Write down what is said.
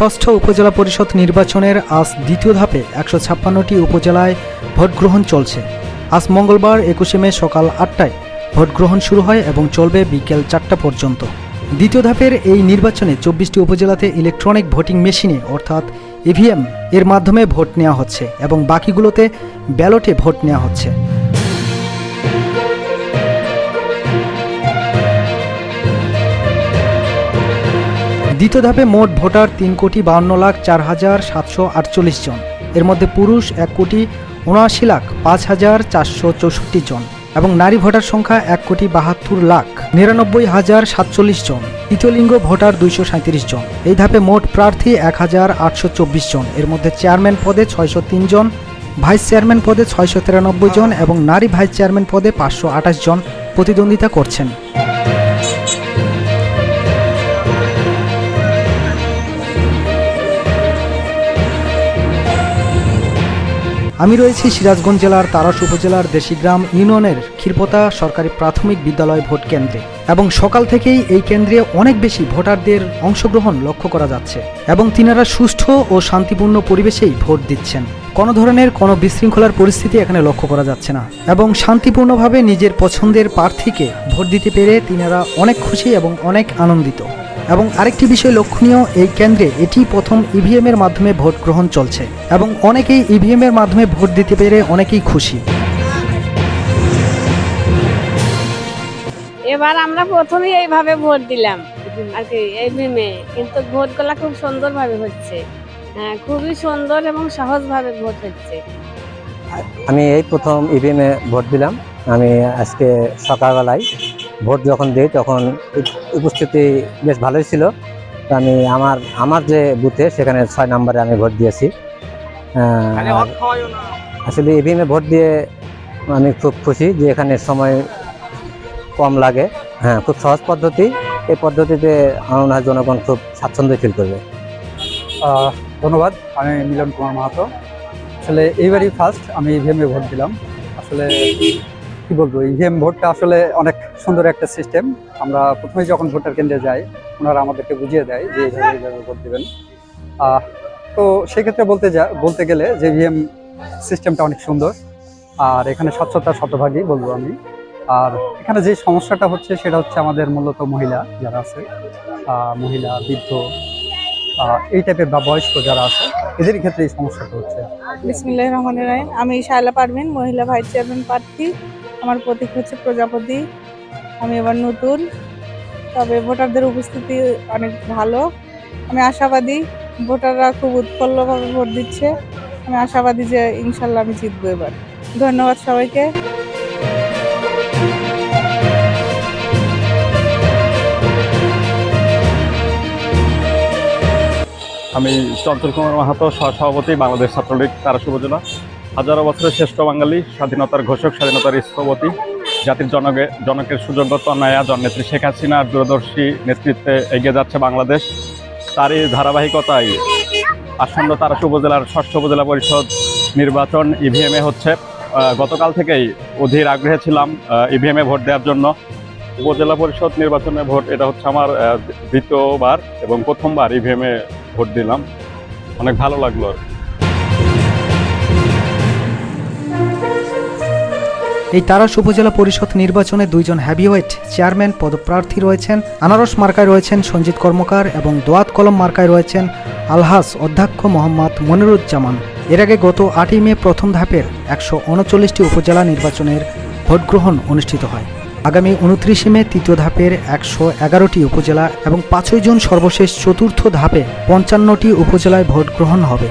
ষষ্ঠ উপজেলা পরিষদ নির্বাচনের আজ দ্বিতীয় ধাপে একশো ছাপ্পান্নটি উপজেলায় ভোটগ্রহণ চলছে। আজ মঙ্গলবার একুশে মে সকাল আটটায় ভোটগ্রহণ শুরু হয় এবং চলবে বিকেল চারটা পর্যন্ত। দ্বিতীয় ধাপের এই নির্বাচনে চব্বিশটি উপজেলাতে ইলেকট্রনিক ভোটিং মেশিনে অর্থাৎ ইভিএম এর মাধ্যমে ভোট নেওয়া হচ্ছে এবং বাকিগুলোতে ব্যালটে ভোট নেওয়া হচ্ছে। দ্বিতীয় ধাপে মোট ভোটার তিন কোটি বাউন্ন লাখ চার হাজার সাতশো আটচল্লিশ জন। এর মধ্যে পুরুষ এক কোটি উনআশি লাখ পাঁচ হাজার চারশো চৌষট্টি জন এবং নারী ভোটার সংখ্যা এক কোটি বাহাত্তর লাখ নিরানব্বই হাজার সাতচল্লিশ জন। তৃতীয় লিঙ্গ ভোটার দুইশো সাঁত্রিশ জন। এই ধাপে মোট প্রার্থী এক হাজার আটশো চব্বিশ জন। এর মধ্যে চেয়ারম্যান পদে ছয়শো তিন জন, ভাইস চেয়ারম্যান পদে ছয়শো তিরানব্বই জন এবং নারী ভাইস চেয়ারম্যান পদে পাঁচশো আঠাশ জন প্রতিদ্বন্দ্বিতা করছেন। আমি রয়েছি সিরাজগঞ্জ জেলার তারাস উপজেলার দেশিগ্রাম ইউনিয়নের ক্ষীরপোতা সরকারি প্রাথমিক বিদ্যালয় ভোট কেন্দ্রে এবং সকাল থেকেই এই কেন্দ্রে অনেক বেশি ভোটারদের অংশগ্রহণ লক্ষ্য করা যাচ্ছে এবং তিনারা সুষ্ঠু ও শান্তিপূর্ণ পরিবেশেই ভোট দিচ্ছেন। কোনো ধরনের কোনো বিশৃঙ্খলার পরিস্থিতি এখানে লক্ষ্য করা যাচ্ছে না এবং শান্তিপূর্ণভাবে নিজের পছন্দের প্রার্থীকে ভোট দিতে পেরে তিনারা অনেক খুশি এবং অনেক আনন্দিত। এবং আরেকটি বিষয় লক্ষণীয় এই কেন্দ্রে এটি প্রথম ইভিএম এর মাধ্যমে ভোট গ্রহণ চলছে এবং অনেকেই ইভিএম এর মাধ্যমে ভোট দিতে পেরে অনেকেই খুশি। এবার আমরা প্রথমেই এইভাবে ভোট দিলাম আর কি এই ভেমে কিন্তু ভোটগুলা খুব সুন্দরভাবে হচ্ছে। হ্যাঁ খুবই সুন্দর এবং সহজভাবে ভোট হচ্ছে। আমি এই প্রথম ইভিএমে ভোট দিলাম। আমি আজকে সকালবেলায় ভোট যখন দিই তখন উপস্থিতি বেশ ভালোই ছিল। তো আমি আমার আমার যে বুথে সেখানে ছয় নম্বরে আমি ভোট দিয়েছি। আসলে ইভিএমে ভোট দিয়ে আমি খুব খুশি যে এখানে সময় কম লাগে। হ্যাঁ খুব সহজ পদ্ধতি। এই পদ্ধতিতে আমার মনে হয় জনগণ খুব স্বাচ্ছন্দ্য ফিল করবে। ধন্যবাদ। আমি মিলন কুমার মাহাতো। আসলে এইবারই ফার্স্ট আমি ইভিএমে ভোট দিলাম। আসলে কি বলব ইভিএম ভোটটা আসলে অনেক সুন্দর একটা সিস্টেম আমরা প্রথমে যখন ভোটার কেন্দ্রে যাই, ওনারা আমাদেরকে বুঝিয়ে দেয় যে এইভাবে এইভাবে ভোট দেবেন। তো সেক্ষেত্রে বলতে যা, বলতে গেলে যে ইভিএম সিস্টেমটা অনেক সুন্দর। আর এখানে স্বচ্ছতা শতভাগই বলব আমি। আর এখানে যে সমস্যাটা হচ্ছে, সেটা হচ্ছে আমাদের মূলত মহিলা যারা আছে মহিলা, বৃদ্ধ এই টাইপের বা বয়স্ক যারা আছে, এদের ক্ষেত্রে এই সমস্যাটা হচ্ছে। বিসমিল্লাহ রহমান রাহিম। আমি শায়লা পারভিন, মহিলা ভাইস চেয়ারম্যান প্রার্থী। আমার প্রতীক হচ্ছে প্রজাপতি। আমি এবার নতুন। তবে ভোটারদের উপস্থিতি অনেক ভালো। আমি আশাবাদী। ভোটাররা খুব উৎফুল্লভাবে ভোট দিচ্ছে। আমি আশাবাদী যে ইনশাল্লাহ আমি জিতবো এবার। ধন্যবাদ সবাইকে। আমি চঞ্চল কুমার মাহাতো, সহসভাপতি, বাংলাদেশ ছাত্রলীগ তারাস উপজেলা হাজারো বছরের শ্রেষ্ঠ বাঙালি, স্বাধীনতার ঘোষক, স্বাধীনতার স্থপতি, জাতির জনকে, জনকের সুযোগ্যত নয়া জননেত্রী শেখ হাসিনার দূরদর্শী নেতৃত্বে এগিয়ে যাচ্ছে বাংলাদেশ। তারই ধারাবাহিকতায় আসন্ন তারাস উপজেলার ষষ্ঠ উপজেলা পরিষদ নির্বাচন ইভিএমে হচ্ছে। গতকাল থেকেই অধীর আগ্রহে ছিলাম ইভিএমে ভোট দেওয়ার জন্য। উপজেলা পরিষদ নির্বাচনে ভোট, এটা হচ্ছে আমার দ্বিতীয়বার এবং প্রথমবার ইভিএমে ভোট দিলাম। অনেক ভালো লাগল। এই তারাস উপজেলা পরিষদ নির্বাচনে দুইজন হ্যাভিওয়েট চেয়ারম্যান পদপ্রার্থী রয়েছেন। আনারস মার্কায় রয়েছেন সঞ্জিত কর্মকার এবং দোয়াত কলম মার্কায় রয়েছেন আলহাস অধ্যক্ষ মোহাম্মদ মনিরুজ্জামান। এর আগে গত আটই মে প্রথম ধাপের একশো উনচল্লিশটি উপজেলা নির্বাচনের ভোটগ্রহণ অনুষ্ঠিত হয়। আগামী উনত্রিশে মে তৃতীয় ধাপের একশো এগারোটি উপজেলা এবং পাঁচই জুন সর্বশেষ চতুর্থ ধাপে পঞ্চান্নটি উপজেলায় ভোট গ্রহণ হবে।